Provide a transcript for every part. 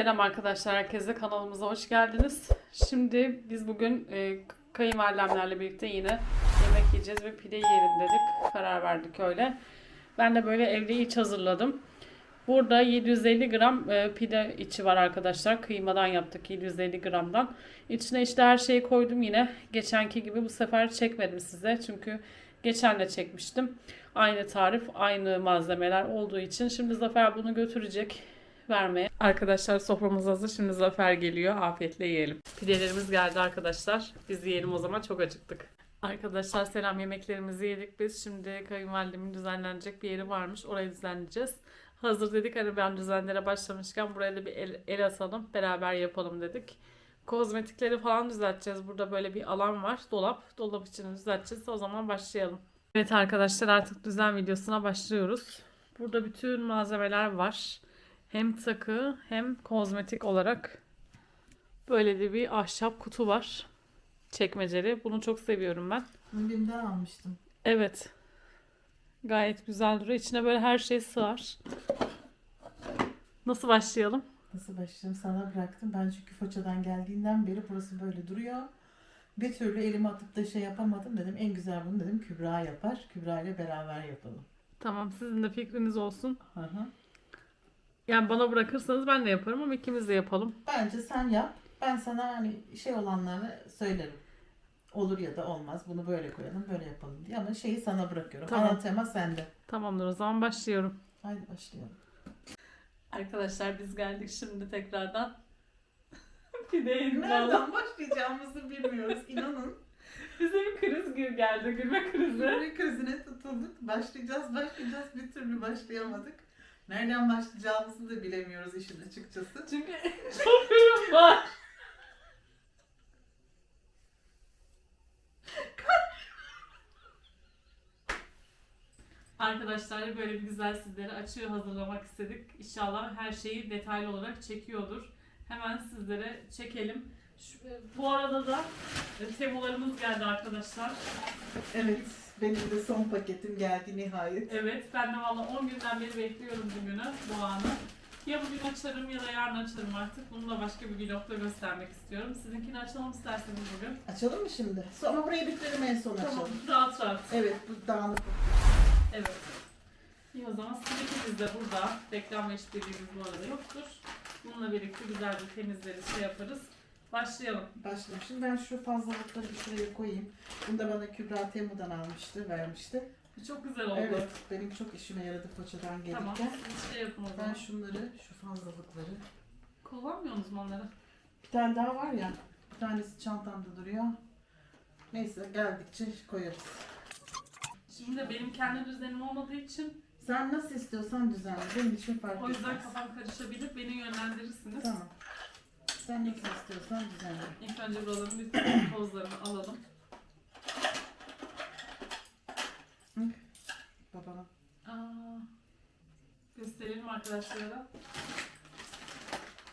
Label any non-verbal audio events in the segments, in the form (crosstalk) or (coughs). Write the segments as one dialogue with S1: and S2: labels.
S1: Selam arkadaşlar, herkese kanalımıza hoş geldiniz. Şimdi biz bugün e, kayınvalidemlerle birlikte yine yemek yiyeceğiz ve pide yiyelim dedik. Karar verdik öyle. Ben de böyle evde iç hazırladım. Burada 750 gram e, pide içi var arkadaşlar. Kıymadan yaptık 750 gramdan. İçine işte her şeyi koydum yine. Geçenki gibi bu sefer çekmedim size. Çünkü geçen de çekmiştim. Aynı tarif, aynı malzemeler olduğu için. Şimdi Zafer bunu götürecek vermeye. Arkadaşlar soframız hazır. Şimdi Zafer geliyor. Afiyetle yiyelim. Pidelerimiz geldi arkadaşlar. Biz yiyelim o zaman. Çok acıktık. Arkadaşlar selam yemeklerimizi yedik biz. Şimdi kayınvalidemin düzenlenecek bir yeri varmış. Orayı düzenleyeceğiz. Hazır dedik hani ben düzenlere başlamışken buraya da bir el, el atalım. Beraber yapalım dedik. Kozmetikleri falan düzelteceğiz. Burada böyle bir alan var. Dolap. Dolap için düzelteceğiz. O zaman başlayalım. Evet arkadaşlar artık düzen videosuna başlıyoruz. Burada bütün malzemeler var. Hem takı hem kozmetik olarak böyle de bir ahşap kutu var. Çekmeceli. Bunu çok seviyorum ben.
S2: Bunu BİM'den almıştım.
S1: Evet. Gayet güzel duruyor. İçine böyle her şey sığar. Nasıl başlayalım?
S2: Nasıl başlayayım sana bıraktım. Ben çünkü Foça'dan geldiğinden beri burası böyle duruyor. Bir türlü elimi atıp da şey yapamadım dedim. En güzel bunu dedim Kübra yapar. Kübra ile beraber yapalım.
S1: Tamam sizin de fikriniz olsun.
S2: Hı hı.
S1: Yani bana bırakırsanız ben de yaparım ama ikimiz de yapalım.
S2: Bence sen yap. Ben sana hani şey olanları söylerim. Olur ya da olmaz. Bunu böyle koyalım, böyle yapalım diye. Ama şeyi sana bırakıyorum.
S1: Tamam.
S2: Ana tema sende.
S1: Tamamdır o zaman başlıyorum.
S2: Haydi başlayalım.
S1: Arkadaşlar biz geldik şimdi tekrardan. (laughs) Pideyi
S2: Nereden başlayacağımızı bilmiyoruz. İnanın.
S1: Bize bir kriz gir geldi. Gülme krizi.
S2: Böyle közüne tutulduk. Başlayacağız, başlayacağız. Bir türlü başlayamadık. Nereden başlayacağımızı da bilemiyoruz işin açıkçası.
S1: Çünkü çok ürün var. Arkadaşlar böyle bir güzel sizlere açığı hazırlamak istedik. İnşallah her şeyi detaylı olarak çekiyordur. Hemen sizlere çekelim. Şu- e, bu arada da e, temularımız geldi arkadaşlar.
S2: Evet, benim de son paketim geldi nihayet.
S1: Evet ben de valla 10 günden beri bekliyorum bugünü, bu anı. Ya bugün açarım ya da yarın açarım artık. Bunu da başka bir vlogda göstermek istiyorum. Sizinkini açalım isterseniz bugün.
S2: Açalım mı şimdi? Ama burayı bitirelim en son
S1: Tamam,
S2: açalım.
S1: rahat rahat.
S2: Evet, bu dağınık.
S1: Evet. İyi o zaman sizinkiniz de burada. Reklam ve işbirliğimiz bu arada yoktur. Bununla birlikte güzel bir temizleriz, şey yaparız. Başlayalım.
S2: Başlayalım. Şimdi ben şu fazlalıkları bir şuraya koyayım. Bunu da bana Kübra Temu'dan almıştı, vermişti.
S1: Çok güzel oldu.
S2: Evet, benim çok işime yaradı Foça'dan gelirken.
S1: Tamam, siz şey yapın o
S2: Ben şunları, şu fazlalıkları.
S1: Kullanmıyorsunuz mu onları?
S2: Bir tane daha var ya, bir tanesi çantamda duruyor. Neyse geldikçe koyarız.
S1: Şimdi de benim kendi düzenim olmadığı için
S2: Sen nasıl istiyorsan düzenle. Benim için fark
S1: o yüzden
S2: etmez.
S1: kafam karışabilir. Beni yönlendirirsiniz.
S2: Tamam. Sen nasıl istiyorsan düzenle.
S1: İlk önce buraların bir (coughs) tozlarını alalım.
S2: Babana.
S1: Aa, gösterelim arkadaşlara.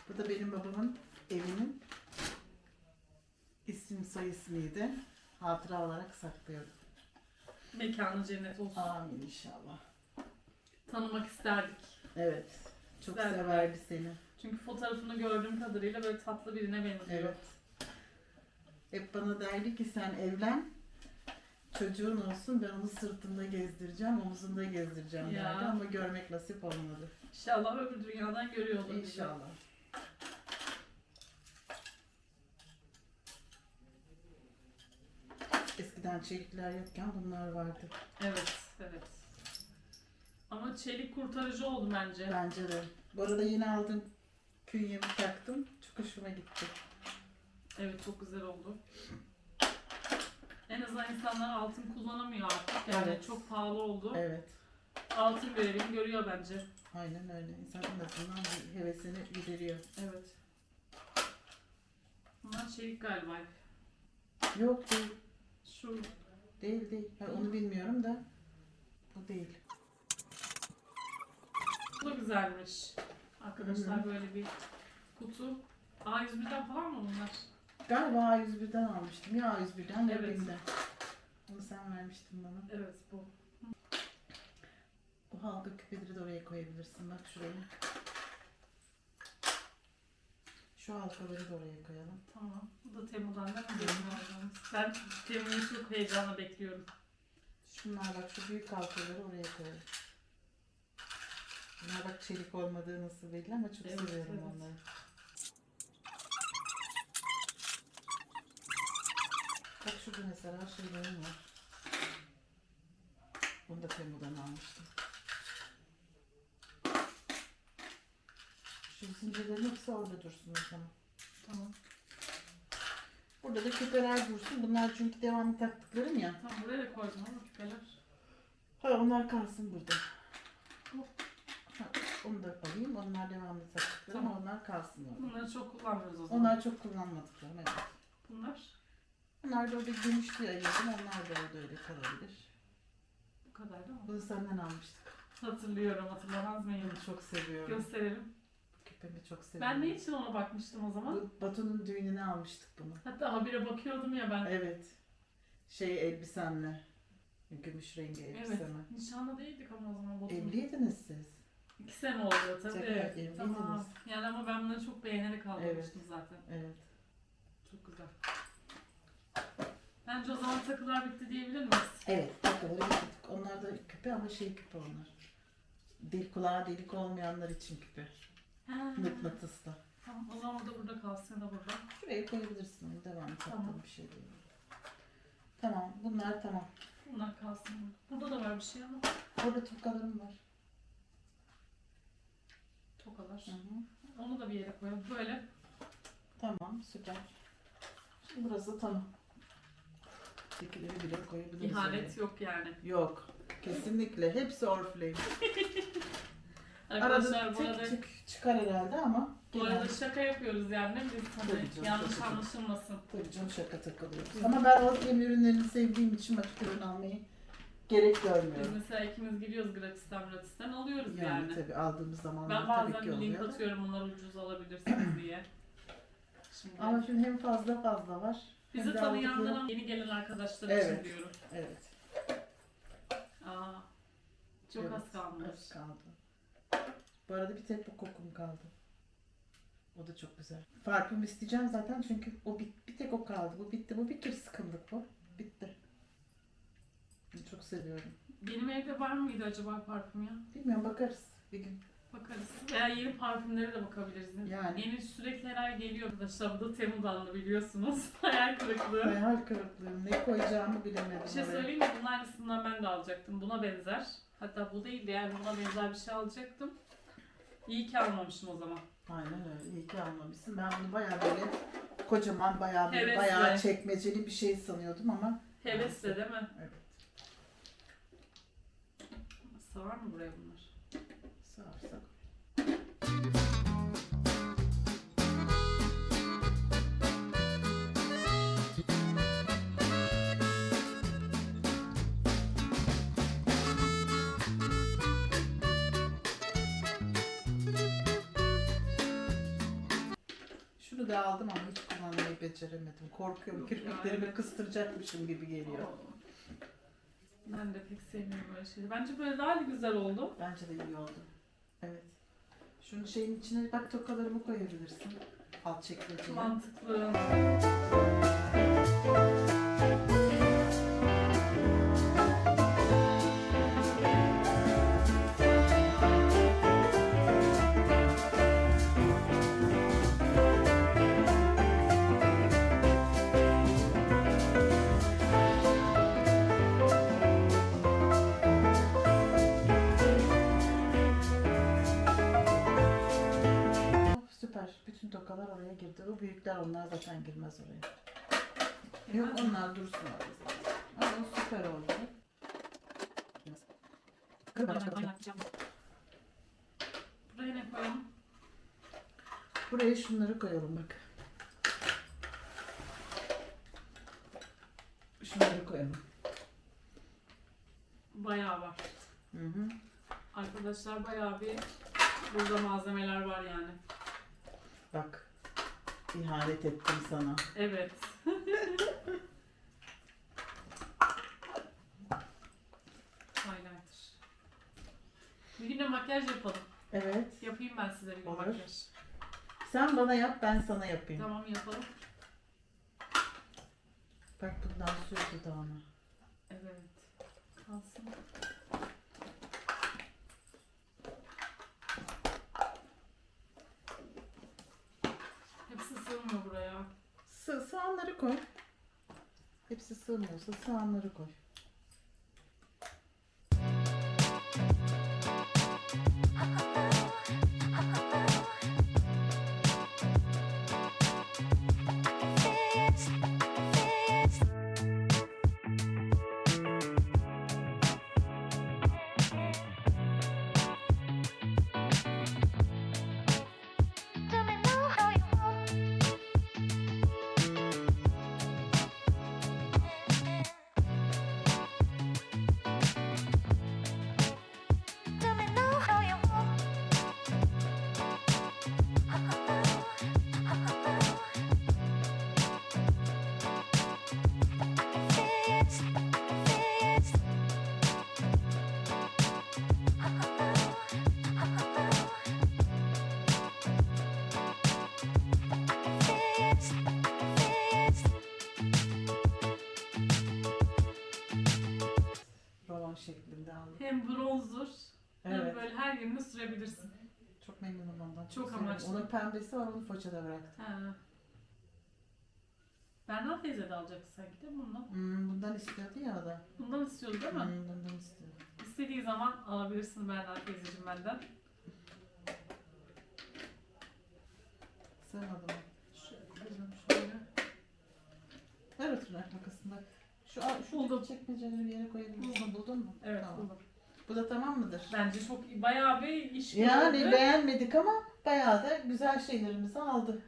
S2: Bu da benim babamın evinin isim soy ismiydi. Hatıra olarak saklıyorum.
S1: Mekanı cennet olsun.
S2: Amin inşallah.
S1: Tanımak isterdik.
S2: Evet. Çok
S1: Güzel.
S2: severdi seni.
S1: Çünkü fotoğrafını gördüğüm kadarıyla böyle tatlı birine benziyor.
S2: Evet. Hep bana derdi ki sen evlen. Çocuğun olsun ben onu sırtımda gezdireceğim, omuzunda gezdireceğim
S1: Ya.
S2: derdi ama görmek nasip olmadı.
S1: İnşallah öbür dünyadan görüyor olur.
S2: İnşallah. Eskiden çelikler yokken bunlar vardı.
S1: Evet, evet. Ama çelik kurtarıcı oldu bence.
S2: Bence de. Bu arada yeni aldım künyemi taktım. Çok hoşuma gitti.
S1: Evet, çok güzel oldu. En azından insanlar altın kullanamıyor artık. Yani
S2: Evet.
S1: çok pahalı oldu.
S2: Evet.
S1: Altın görevini görüyor bence.
S2: Aynen öyle. İnsan en azından bir hevesini gideriyor.
S1: Evet. Bunlar çelik galiba.
S2: Yok değil.
S1: Şu
S2: Değil değil. Ha, onu bilmiyorum da. Bu değil.
S1: Bu da güzelmiş. Arkadaşlar böyle bir kutu. A101'den falan mı bunlar?
S2: Galiba A101'den almıştım. Ya A101'den ya
S1: Evet.
S2: BİM'den. Onu sen vermiştin bana.
S1: Evet bu.
S2: Bu halka küpeleri de oraya koyabilirsin. Bak şuraya. Şu halkaları da oraya koyalım.
S1: Tamam. Bu da Temu'dan değil mi? Benim aldığımız. Ben Temu'yu çok heyecanla bekliyorum.
S2: Şunlar bak şu büyük halkaları oraya koyalım. Bunlar bak çelik olmadığı nasıl belli ama çok
S1: Evet,
S2: seviyorum
S1: evet.
S2: onları. Bak şurada mesela şeylerim var. Bunu da Temu'dan almıştım. Şu zincirlerin hepsi orada dursun o zaman.
S1: Tamam.
S2: Burada da küpeler dursun. Bunlar çünkü devamlı taktıklarım ya.
S1: Tamam buraya da koydum ama küpeler.
S2: Ha onlar kalsın burada. Ha, onu da alayım. Onlar devamlı taktıklarım
S1: Tamam.
S2: onlar kalsın orada.
S1: Bunları çok kullanmıyoruz o zaman.
S2: Onlar çok kullanmadıklarım evet.
S1: Bunlar
S2: Bunlar da orada gümüşlü ayırdım. Onlar da orada öyle kalabilir.
S1: bu kadar değil mi?
S2: Bunu senden almıştık.
S1: Hatırlıyorum hatırlamaz mıyım?
S2: Bunu çok seviyorum.
S1: Gösterelim.
S2: Küpemi çok seviyorum.
S1: Ben ne için ona bakmıştım o zaman?
S2: Bu Batu'nun düğününe almıştık bunu.
S1: Hatta habire bakıyordum ya ben.
S2: Evet. Şey elbisenle. Gümüş rengi
S1: Evet.
S2: elbiseme.
S1: Nişanlı değildik ama o zaman Batu'nun.
S2: Evliydiniz siz.
S1: İki sene oldu tabii.
S2: Tabii, evliydiniz.
S1: Tamam. Yani ama ben bunları çok beğenerek almıştım zaten.
S2: Evet.
S1: Çok güzel. Bence o zaman takılar bitti diyebilir miyiz?
S2: Evet, takıları yaptık. Onlar da küpe ama şey küpe onlar. Dil kulağı delik olmayanlar için küpe.
S1: Ha.
S2: Mıknatıslı.
S1: Tamam o zaman o da burada kalsın ya da burada.
S2: Şuraya koyabilirsin. Devam taktığım
S1: Tamam.
S2: bir şey değil. Tamam, bunlar tamam.
S1: Bunlar kalsın burada. Burada da var bir şey ama
S2: Orada tokalarım var.
S1: Tokalar.
S2: Hı hı.
S1: Onu da bir yere koyalım. Böyle.
S2: Tamam, süper. Şimdi burası tamam. Tekileri bile koyabiliriz.
S1: İhanet
S2: oraya.
S1: yok yani.
S2: Yok. Kesinlikle. Hepsi Orflame. (laughs)
S1: Arkadaşlar
S2: Arada
S1: bu arada,
S2: tık çıkar herhalde ama
S1: bu arada
S2: genelde
S1: şaka yapıyoruz yani. Biz
S2: Tabii
S1: hani
S2: canım,
S1: yanlış
S2: şaka.
S1: anlaşılmasın.
S2: tabii canım şaka takılıyoruz. Ama ben Orflame ürünlerini sevdiğim için açık ürün almayı gerek
S1: Biz
S2: görmüyorum.
S1: mesela ikimiz gidiyoruz gratisten gratisten alıyoruz yani.
S2: Yani, tabii aldığımız zamanlar
S1: Ben
S2: tabii ki
S1: bazen
S2: oluyor.
S1: link
S2: da.
S1: atıyorum bunları ucuz alabilirsiniz diye. Şimdi
S2: Ama şimdi hem fazla fazla var. hem
S1: bizi
S2: de aldıkları-
S1: yeni gelen arkadaşlar
S2: Evet.
S1: için diyorum.
S2: Evet.
S1: Aa, çok
S2: evet,
S1: az kalmış.
S2: Az kaldı. Bu arada bir tek bu kokum kaldı. O da çok güzel. Parfüm isteyeceğim zaten çünkü o bir, bir tek o kaldı. Bu bitti. Bu bir kere sıkıldık bu. Bitti. Çok seviyorum.
S1: Benim evde var mıydı acaba parfüm ya?
S2: Bilmiyorum bakarız bir gün.
S1: Bakarız. Veya yeni parfümlere de bakabiliriz.
S2: Yani.
S1: Yeni sürekli her ay geliyor arkadaşlar. Bu da Temu'dan biliyorsunuz. (laughs) Hayal kırıklığı.
S2: Hayal kırıklığı. Ne koyacağımı bilemedim.
S1: Bir şey söyleyeyim mi? Bunun aynısından ben de alacaktım. Buna benzer. Hatta bu değildi yani buna benzer bir şey alacaktım. İyi ki almamışım o zaman.
S2: Aynen öyle. İyi ki almamışsın. Ben bunu bayağı böyle kocaman bayağı böyle
S1: Hevesle.
S2: bayağı çekmeceli bir şey sanıyordum ama
S1: Hevesle değil mi?
S2: evet.
S1: Sığar mı buraya bunlar?
S2: Sağırsak. Şunu da aldım ama hiç kullanmayı beceremedim. Korkuyorum. Kirpiklerimi kıstıracakmışım gibi geliyor.
S1: Ben de pek sevmiyorum böyle şeyleri. Bence böyle daha güzel oldu.
S2: Bence de iyi oldu. Evet. Şunun şeyin içine bak tokalarımı koyabilirsin. Alt çekmeceye.
S1: Mantıklı.
S2: Zaten girmez oraya. Yok onlar dursun orada. Ama süper oldu.
S1: Buraya ne koyalım?
S2: Buraya şunları koyalım bak. Şunları koyalım.
S1: Bayağı var.
S2: Hı hı.
S1: Arkadaşlar bayağı bir burada malzemeler var yani.
S2: Bak. İhanet ettim sana.
S1: Evet. Highlighter. Bir gün de makyaj yapalım.
S2: Evet.
S1: Yapayım ben size bir gün
S2: Olur.
S1: makyaj.
S2: Sen bana yap ben sana yapayım.
S1: Tamam yapalım.
S2: Bak bundan sürdü dağına.
S1: Evet. Kalsın. Hepsi sığmıyor buraya.
S2: Sığ, sığanları koy. Hepsi sığmıyorsa sığanları koy.
S1: Hem bronzdur hem
S2: Evet.
S1: böyle her yerine sürebilirsin.
S2: Çok memnunum ondan.
S1: Çok
S2: seviyorum.
S1: amaçlı.
S2: Onun pembesi var onu fırçada bıraktım.
S1: Ha. Berna teyze de alacaktı sanki değil mi bundan?
S2: Hmm, bundan istiyordu ya o da.
S1: Bundan istiyordu değil mi?
S2: Hmm, bundan istiyordu.
S1: İstediği zaman alabilirsin Berna teyzeciğim benden.
S2: Sığmadı mı?
S1: Şöyle koyalım şöyle.
S2: Ver o tırnak makasını. Şu, şu
S1: Buldum.
S2: çekmeceleri bir yere koyabilirsin. Buldun mu?
S1: Evet
S2: Tamam.
S1: buldum.
S2: Bu da tamam mıdır?
S1: Bence çok. Bayağı bir iş
S2: Yani
S1: gördü.
S2: beğenmedik ama bayağı da güzel şeylerimizi aldı.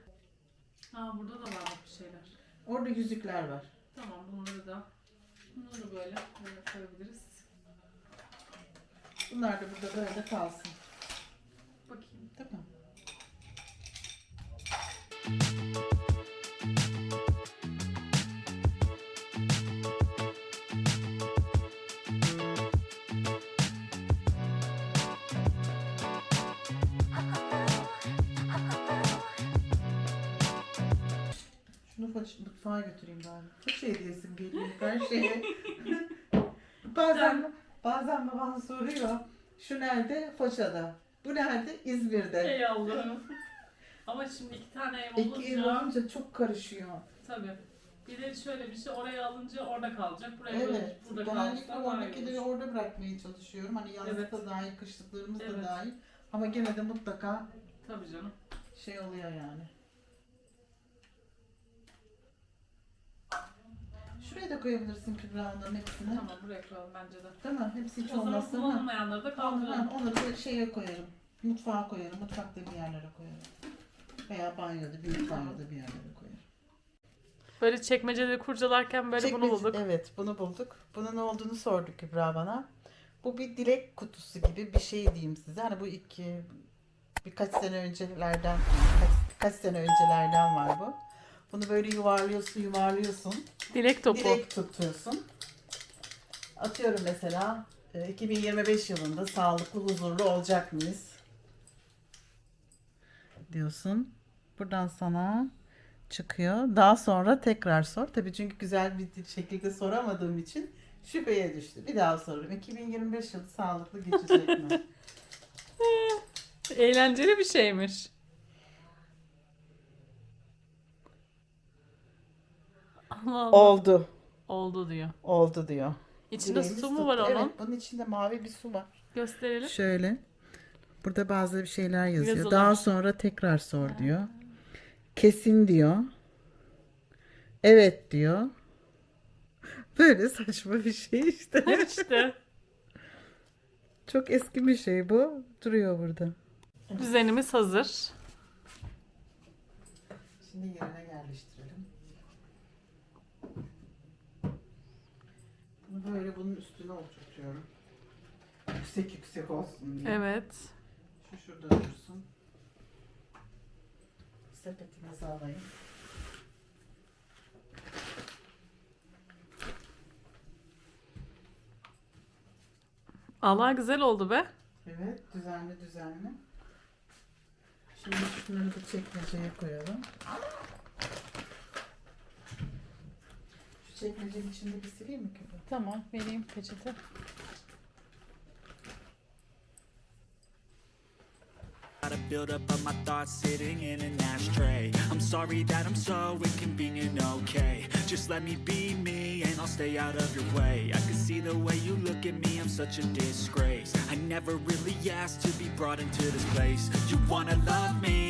S1: Ha burada da var bir şeyler.
S2: Orada yüzükler var.
S1: Tamam bunları da bunları böyle böyle koyabiliriz.
S2: Bunlar da burada böyle kalsın. Faç mutfağa götüreyim bari. Çok şey diyesim geliyor her şeye. (laughs) bazen bazen babam soruyor. Şu nerede? Foça'da. Bu nerede? İzmir'de.
S1: Ey Allah'ım. Ama şimdi iki tane ev
S2: İki ev
S1: olunca
S2: olunca çok karışıyor.
S1: tabii. Bir de şöyle bir şey oraya alınca orada kalacak. Buraya
S2: Evet.
S1: burada
S2: Genellikle
S1: daha iyi
S2: oradakileri orada bırakmaya çalışıyorum. Hani yazlıkta
S1: Evet.
S2: dahil, kışlıklarımız
S1: Evet.
S2: da dahil. Ama gene de mutlaka
S1: Tabii canım.
S2: şey oluyor yani. Şuraya da koyabilirsin Kübra onların hepsini.
S1: Tamam buraya koyalım bence de.
S2: Değil mi? Hepsi hiç
S1: o zaman
S2: olmazsa. ha.
S1: kullanılmayanları da
S2: Tamam,
S1: kaldıralım.
S2: onları da şeye koyarım. Mutfağa koyarım. Mutfakta bir yerlere koyarım. Veya banyoda, büyük banyoda bir yerlere koyarım.
S1: Böyle çekmeceleri kurcalarken böyle bunu
S2: Çekmece-
S1: bulduk.
S2: Evet bunu bulduk. Bunun ne olduğunu sordu Kübra bana. Bu bir dilek kutusu gibi bir şey diyeyim size. Hani bu iki birkaç sene öncelerden kaç, kaç sene öncelerden var bu. Bunu böyle yuvarlıyorsun yuvarlıyorsun.
S1: Dilek topu.
S2: Dilek tutuyorsun. Atıyorum mesela e, 2025 yılında sağlıklı huzurlu olacak mıyız? Diyorsun. Buradan sana çıkıyor. Daha sonra tekrar sor. Tabii çünkü güzel bir şekilde soramadığım için şüpheye düştü. Bir daha sorarım. 2025 yılı sağlıklı geçecek mi? (laughs)
S1: Eğlenceli bir şeymiş. Allah Allah.
S2: Oldu.
S1: Oldu diyor.
S2: Oldu diyor.
S1: İçinde
S2: Dileğimiz
S1: su mu
S2: tuttu.
S1: var onun?
S2: Evet, bunun içinde mavi bir su var.
S1: Gösterelim.
S2: Şöyle. Burada bazı bir şeyler yazıyor.
S1: Yazılar.
S2: Daha sonra tekrar sor diyor. Kesin diyor. Evet diyor. (laughs) Böyle saçma bir şey işte.
S1: işte (laughs)
S2: Çok eski bir şey bu. Duruyor burada.
S1: düzenimiz hazır.
S2: Şimdi yerine Bunu böyle bunun üstüne oturtuyorum. Yüksek yüksek olsun diye.
S1: Evet.
S2: Şu şurada dursun. Sepetimizi alayım.
S1: Allah güzel oldu be.
S2: Evet, düzenli düzenli. Şimdi şunları da çekmeceye koyalım. Çekmecenin içinde bir sileyim mi köpüğü?
S1: Tamam vereyim peçete.
S3: Gotta build up of my thoughts sitting in an ashtray. I'm sorry that I'm so inconvenient, okay? Just let me be me and I'll stay out of your way. I can see the way you look at me, I'm such a disgrace. I never really asked to be brought into this place. You wanna love me?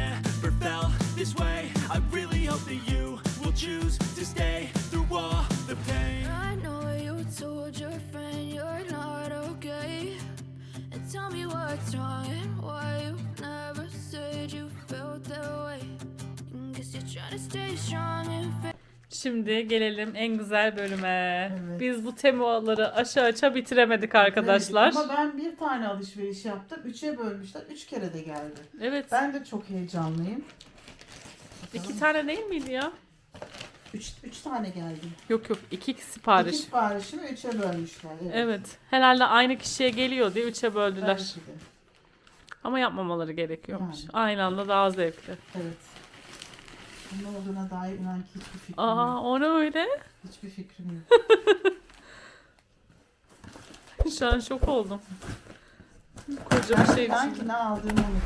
S1: Şimdi gelelim en güzel bölüme.
S2: Evet.
S1: Biz bu temuaları aşağı aşağı bitiremedik arkadaşlar.
S2: Ama ben bir tane alışveriş yaptım. Üçe bölmüşler. Üç kere de geldi.
S1: Evet.
S2: Ben de çok heyecanlıyım.
S1: İki tane değil miydi ya?
S2: Üç, üç tane geldi.
S1: Yok yok iki
S2: İki
S1: sipariş.
S2: siparişimi üçe bölmüşler. Evet.
S1: Evet. Herhalde aynı kişiye geliyor diye üçe böldüler.
S2: Belki de.
S1: Ama yapmamaları gerekiyormuş.
S2: Yani.
S1: Aynı anda daha zevkli.
S2: Evet. Ne olduğuna dair inan ki hiçbir fikrim
S1: Aa
S2: yok.
S1: o ne öyle?
S2: Hiçbir fikrim yok. (laughs)
S1: Şu an şok oldum. Koca bir şey
S2: Ben ki ne aldığımı unuttum.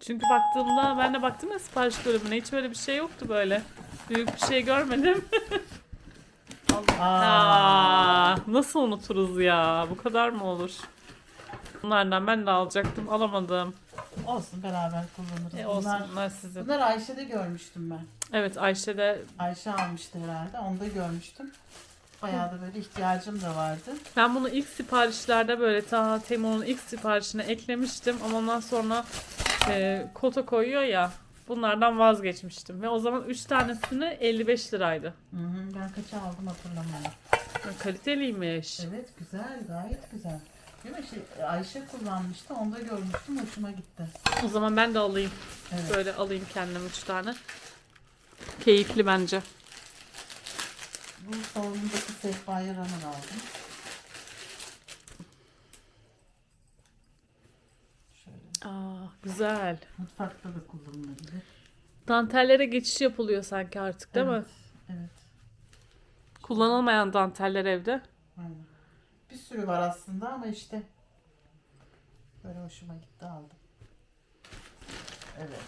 S1: Çünkü baktığımda ben de baktım ya sipariş bölümüne hiç böyle bir şey yoktu böyle. Büyük bir şey görmedim. (laughs)
S2: Aa,
S1: Aa, nasıl unuturuz ya? Bu kadar mı olur? Bunlardan ben de alacaktım. Alamadım.
S2: olsun beraber kullanırız.
S1: E,
S2: bunlar,
S1: olsun bunlar sizin.
S2: bunlar Ayşe'de görmüştüm ben.
S1: Evet Ayşe de
S2: Ayşe almıştı herhalde. Onu da görmüştüm. Bayağı da böyle ihtiyacım da vardı.
S1: ben bunu ilk siparişlerde böyle ta Temu'nun ilk siparişine eklemiştim ama ondan sonra e, kota koyuyor ya bunlardan vazgeçmiştim ve o zaman 3 tanesini 55 liraydı.
S2: Hı hı, ben kaça aldım hatırlamıyorum.
S1: Ya, Kaliteliymiş.
S2: Evet güzel gayet güzel. Değil mi? Şey, Ayşe kullanmıştı. Onu da görmüştüm. Hoşuma gitti.
S1: O zaman ben de alayım.
S2: Evet.
S1: Böyle alayım kendim 3 tane. Keyifli bence.
S2: Bu salonundaki sehpayı runner aldım.
S1: Aa, güzel.
S2: Mutfakta da kullanılabilir.
S1: Dantellere geçiş yapılıyor sanki artık değil mi?
S2: evet. Evet.
S1: Kullanılmayan danteller evde.
S2: Aynen. Bir sürü var aslında ama işte böyle hoşuma gitti aldım. Evet.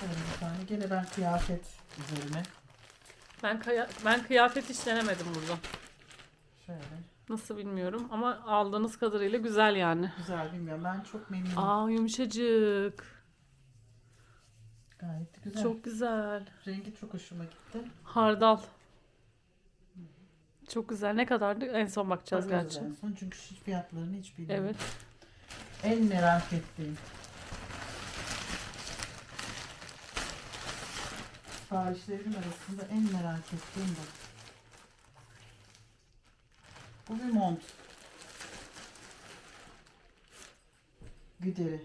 S2: Şöyle bir tane. Gene ben kıyafet üzerine.
S1: Ben kaya- ben kıyafet hiç denemedim burada.
S2: Şöyle.
S1: Nasıl bilmiyorum ama aldığınız kadarıyla güzel yani.
S2: Güzel bilmiyorum. Ben çok memnunum.
S1: Aa yumuşacık.
S2: Gayet güzel.
S1: Çok güzel.
S2: Rengi çok hoşuma gitti.
S1: Hardal. Çok güzel. Ne kadardı? En son bakacağız
S2: Bakarız
S1: gerçi.
S2: en son çünkü hiç fiyatlarını hiç bilmiyorum.
S1: Evet.
S2: En merak ettiğim. Siparişlerim arasında en merak ettiğim bu. Bu bir mont. Güderi.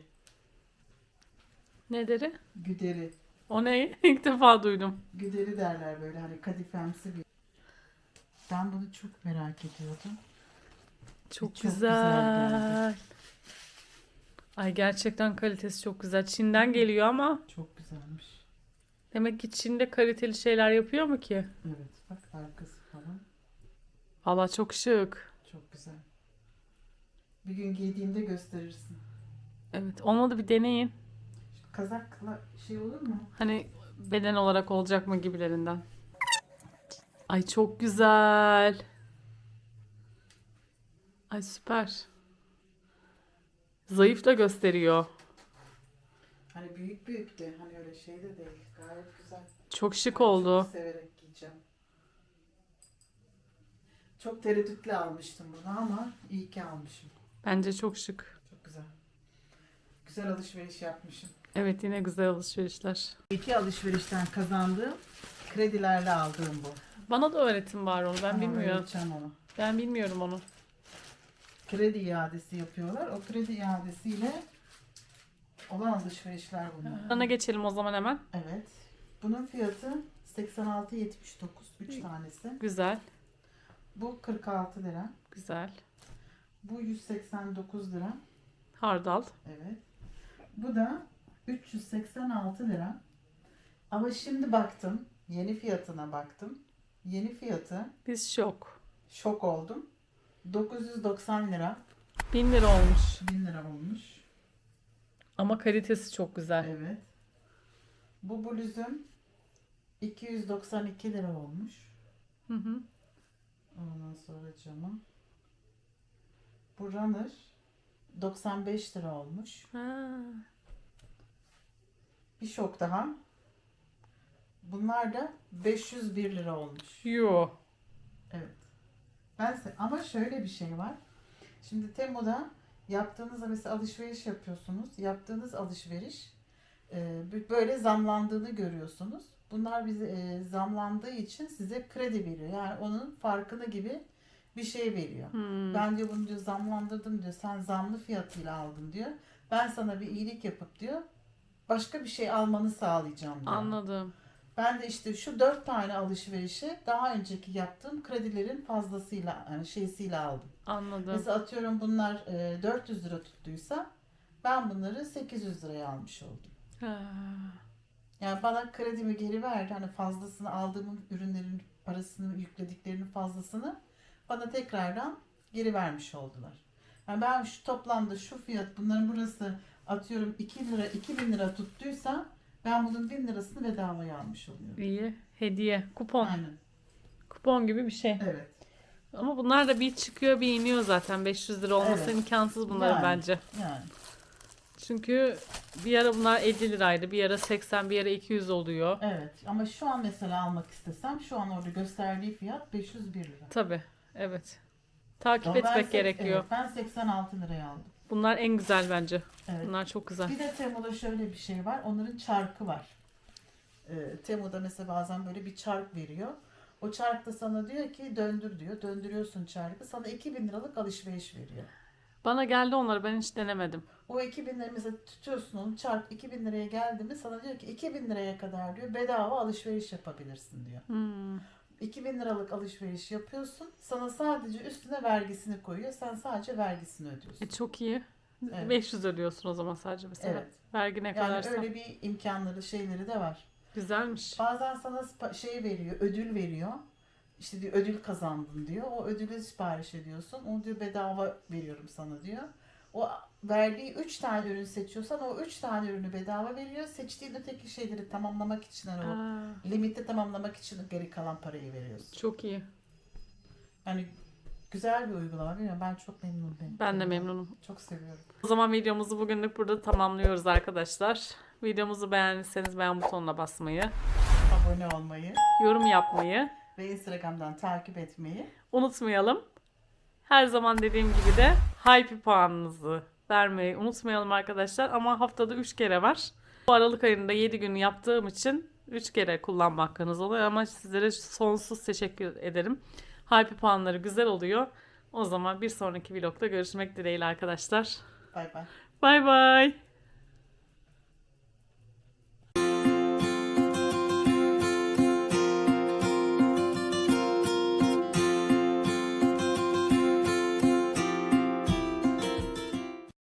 S1: Ne deri?
S2: Güderi.
S1: O ne? (laughs) İlk defa duydum.
S2: Güderi derler böyle hani kadifemsi bir. Ben bunu çok merak ediyordum.
S1: Çok,
S2: Çok güzel
S1: güzel. Ay gerçekten kalitesi çok güzel. Çin'den geliyor ama
S2: Çok güzelmiş.
S1: demek ki Çin'de kaliteli şeyler yapıyor mu ki?
S2: Evet bak arkası falan.
S1: Valla çok şık.
S2: Çok güzel. Bir gün giydiğimde gösterirsin.
S1: Evet. Olmadı bir deneyin.
S2: Kazakla şey olur mu?
S1: Hani beden olarak olacak mı gibilerinden. Ay çok güzel. Ay süper. Zayıf da gösteriyor.
S2: Hani büyük büyük de hani öyle şey de değil. Gayet güzel.
S1: Çok şık oldu.
S2: Çok severek giyeceğim. Çok tereddütle almıştım bunu ama iyi ki almışım.
S1: Bence çok şık.
S2: Çok güzel. Güzel alışveriş yapmışım.
S1: Evet yine güzel alışverişler.
S2: İki alışverişten kazandığım kredilerle aldığım bu.
S1: Bana da öğretin var onu. Ben
S2: Ama
S1: bilmiyorum.
S2: öğreteceğim onu.
S1: Ben bilmiyorum onu.
S2: Kredi iadesi yapıyorlar. O kredi iadesiyle olan alışverişler bunlar.
S1: Sana geçelim o zaman hemen.
S2: Evet. Bunun fiyatı 86.79 3 tanesi.
S1: Güzel.
S2: Bu 46 lira.
S1: Güzel.
S2: Bu 189 lira.
S1: Hardal.
S2: Evet. Bu da 386 lira. Ama şimdi baktım. Yeni fiyatına baktım. Yeni fiyatı
S1: Biz şok.
S2: şok oldum. 990 lira.
S1: 1000 lira olmuş.
S2: 1000 lira olmuş.
S1: Ama kalitesi çok güzel.
S2: Evet. Bu bluzum 292 lira olmuş.
S1: Hı hı.
S2: Ondan sonra cama. Bu runner 95 lira olmuş.
S1: Ha.
S2: Bir şok daha. Bunlar da 501 lira olmuş.
S1: Yo.
S2: Evet. Ben ama şöyle bir şey var. Şimdi Temu'da yaptığınızda mesela alışveriş yapıyorsunuz. Yaptığınız alışveriş e, bö- böyle zamlandığını görüyorsunuz. Bunlar bize e, zamlandığı için size kredi veriyor. Yani onun farkını gibi bir şey veriyor.
S1: Hmm.
S2: Ben diyor bunu diyor zamlandırdım diyor. Sen zamlı fiyatıyla aldın diyor. Ben sana bir iyilik yapıp diyor başka bir şey almanı sağlayacağım diyor.
S1: Anladım.
S2: Ben de işte şu dört tane alışverişi daha önceki yaptığım kredilerin fazlasıyla yani şeysiyle aldım.
S1: Anladım.
S2: Mesela atıyorum bunlar e, 400 lira tuttuysa ben bunları 800 liraya almış oldum.
S1: Ha.
S2: Yani bana kredimi geri verdi. Hani fazlasını aldığım ürünlerin parasını yüklediklerinin fazlasını bana tekrardan geri vermiş oldular. Yani ben şu toplamda şu fiyat bunların burası atıyorum 2 lira 2000 lira tuttuysa ben bunun 1000 lirasını bedavaya almış oluyorum.
S1: İyi. Hediye. Kupon.
S2: Aynen.
S1: Kupon gibi bir şey.
S2: Evet.
S1: Ama bunlar da bir çıkıyor bir iniyor zaten. 500 lira olması
S2: Evet.
S1: imkansız bunların
S2: Yani.
S1: bence.
S2: Yani.
S1: Çünkü bir ara bunlar 50 liraydı. Bir ara 80, bir ara 200 oluyor.
S2: Evet. Ama şu an mesela almak istesem şu an orada gösterdiği fiyat 501 lira.
S1: Tabii. Evet. Takip
S2: Ama ben
S1: etmek
S2: sek-
S1: gerekiyor.
S2: Evet, ben 86 liraya aldım.
S1: Bunlar en güzel bence.
S2: Evet.
S1: Bunlar çok güzel.
S2: Bir de Temu'da şöyle bir şey var. Onların çarkı var. Ee, Temu'da mesela bazen böyle bir çark veriyor. O çark da sana diyor ki döndür diyor. Döndürüyorsun çarkı. Sana 2000 liralık alışveriş veriyor.
S1: Bana geldi onları ben hiç denemedim.
S2: O 2000 lira mesela tutuyorsun onu çark 2000 liraya geldi mi sana diyor ki 2000 liraya kadar diyor bedava alışveriş yapabilirsin diyor.
S1: Hmm.
S2: 2000 liralık alışveriş yapıyorsun. Sana sadece üstüne vergisini koyuyor. Sen sadece vergisini ödüyorsun.
S1: E çok iyi.
S2: Evet.
S1: 500 ödüyorsun o zaman sadece mesela.
S2: Evet.
S1: Vergi ne
S2: Yani
S1: kadarsa.
S2: öyle bir imkanları şeyleri de var.
S1: Güzelmiş.
S2: Bazen sana şey veriyor, ödül veriyor. İşte diyor ödül kazandın diyor. O ödülü sipariş ediyorsun. Onu diyor bedava veriyorum sana diyor. O verdiği 3 tane ürün seçiyorsan o 3 tane ürünü bedava veriyor. Seçtiğin öteki şeyleri tamamlamak için hani o limiti tamamlamak için geri kalan parayı veriyorsun.
S1: çok iyi.
S2: Yani güzel bir uygulama. Bilmiyorum ben çok memnunum.
S1: Ben de memnunum.
S2: Çok seviyorum.
S1: O zaman videomuzu bugünlük burada tamamlıyoruz arkadaşlar. Videomuzu beğendiyseniz beğen butonuna basmayı,
S2: Abone olmayı
S1: yorum yapmayı
S2: ve Instagram'dan takip etmeyi
S1: unutmayalım. Her zaman dediğim gibi de hype puanınızı vermeyi unutmayalım arkadaşlar. Ama haftada 3 kere var. Bu Aralık ayında 7 gün yaptığım için 3 kere kullanma hakkınız oluyor. Ama sizlere sonsuz teşekkür ederim. Hype puanları güzel oluyor. O zaman bir sonraki vlogda görüşmek dileğiyle arkadaşlar.
S2: bay bay.
S1: Bay bay.